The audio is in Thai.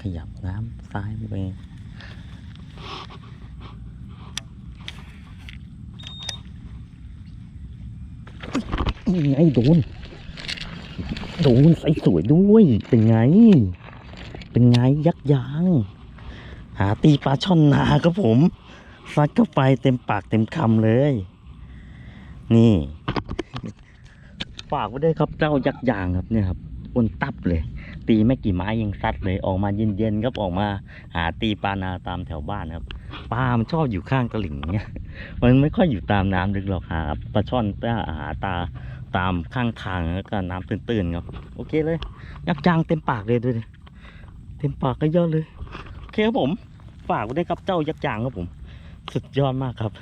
ขยับน้ำซ้ายไปไงโดน โดนใส่สวยด้วย เป็นไง เป็นไงยักษ์ยาง หาตีปลาช่อนนาครับผม ซัดเข้าไปเต็มปากเต็มคำเลย นี่ ฝากไว้ด้วยครับเจ้ายักษ์ยางครับเนี่ยครับอ้วนตับเลย ตีไม่กี่ไม้ยังซัดเลยออกมาเย็นๆครับออกมาหาตีปลานาตามแถวบ้านครับปลามันชอบอยู่ข้างตลิ่งเนี่ยมันไม่ค่อยอยู่ตามน้ำลึกหรอกหาปลาช่อนตาหาตาตามข้างทางแล้วก็น้ำตื้นๆครับโอเคเลยยักษ์ยางเต็มปากเลยด้วยดิเต็มปากก็เยอะเลยโอเคครับผมฝากไว้ด้วยครับเจ้ายักษ์ยางครับผม สุดยอดมากครับ